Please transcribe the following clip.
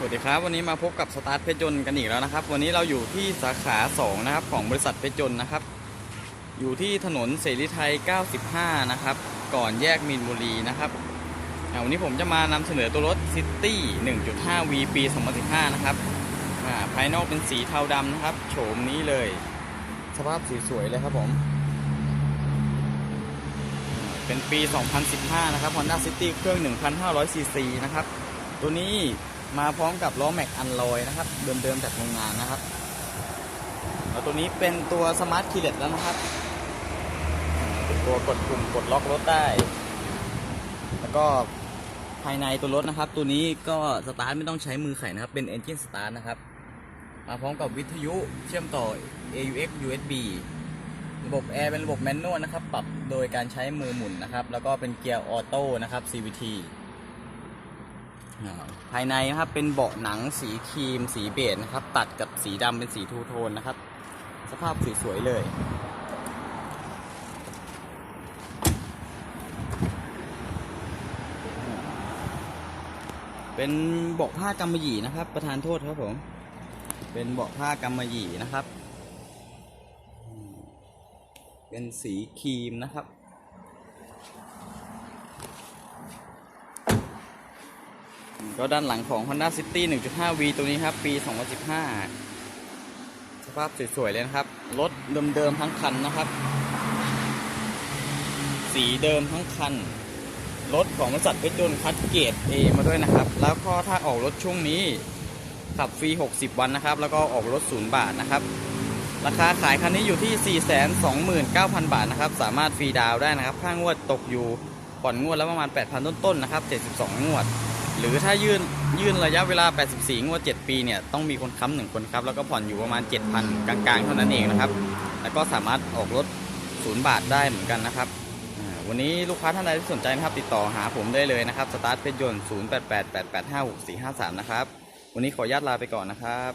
สวัสดีครับ วันนี้มาพบกับสตาร์ทเพชรยนต์กันอีกแล้วนะครับ วันนี้เราอยู่ที่สาขา2นะครับของบริษัทเพชรยนต์นะครับ อยู่ที่ถนนเสรีไทย 95 นะครับ ก่อนแยกมีนบุรีนะครับวันนี้ผมจะมานำเสนอตัวรถ City 1.5V ปี 2015 นะครับภายนอกเป็นสีเทาดำนะครับ โฉมนี้เลย สภาพสวยๆเลยครับผม เป็นปี 2015 นะครับ Honda City เครื่อง 1,500ซีซีนะครับ ตัวนี้ มาพร้อมกับล้อแม็กอันลอยนะครับ เดิมๆจากโรงงานนะครับแล้วตัวนี้เป็นตัวสมาร์ทคีย์เลสแล้วนะครับเป็นตัวกดปุ่มกดล็อกรถได้ แล้วก็ภายในตัวรถนะครับ ตัวนี้ก็สตาร์ทไม่ต้องใช้มือไขนะครับ เป็น Engine Start นะครับ มาพร้อมกับวิทยุเชื่อมต่อ AUX USB ระบบแอร์เป็นระบบแมนนวลนะครับ ปรับโดยการใช้มือหมุนนะครับ แล้วก็เป็นเกียร์ออโต้นะครับ CVT ภายในนะครับเป็นเบาะหนังสีครีม สีเบจนะครับ ตัดกับสีดำเป็นสีทูโทนนะครับ สภาพสวยๆเลยเป็นเบาะผ้ากำมะหยี่นะครับ ประธานโทษครับผม เป็นเบาะผ้ากำมะหยี่นะครับ เป็นสีครีมนะครับ ก็ด้านหลังของ Honda City 1.5V ตัวนี้ครับ ปี 2015 สภาพสวยๆเลยนะครับ รถเดิมๆทั้งคันนะครับ สีเดิมทั้งคัน รถของบริษัทเพชรยนต์คัดเกรด A มาด้วยนะครับ แล้วก็ถ้าออกรถช่วงนี้ ขับฟรี 60 วันนะครับ แล้วก็ออกรถ 0 บาทนะครับ ราคาขายคันนี้อยู่ที่ 429,000 บาทนะครับ สามารถฟรีดาวได้นะครับ ค่างวดตกอยู่ผ่อนงวดแล้วประมาณ 8,000 ต้นๆนะครับ 72 งวด หรือถ้ายื่นยื่นระยะเวลา 84 งวด 7 ปีเนี่ยต้องมีคนค้ำหนึ่งคนครับ แล้วก็ผ่อนอยู่ประมาณ 7,000 กลางๆ เท่านั้นเองนะครับ แล้วก็สามารถออกรถ 0 บาทได้เหมือนกันนะครับ วันนี้ลูกค้าท่านใดที่สนใจนะครับ ติดต่อหาผมได้เลยนะครับ สตาร์ทเพชรยนต์ 0888856453 นะครับ วันนี้ขออนุญาตลาไปก่อนนะครับ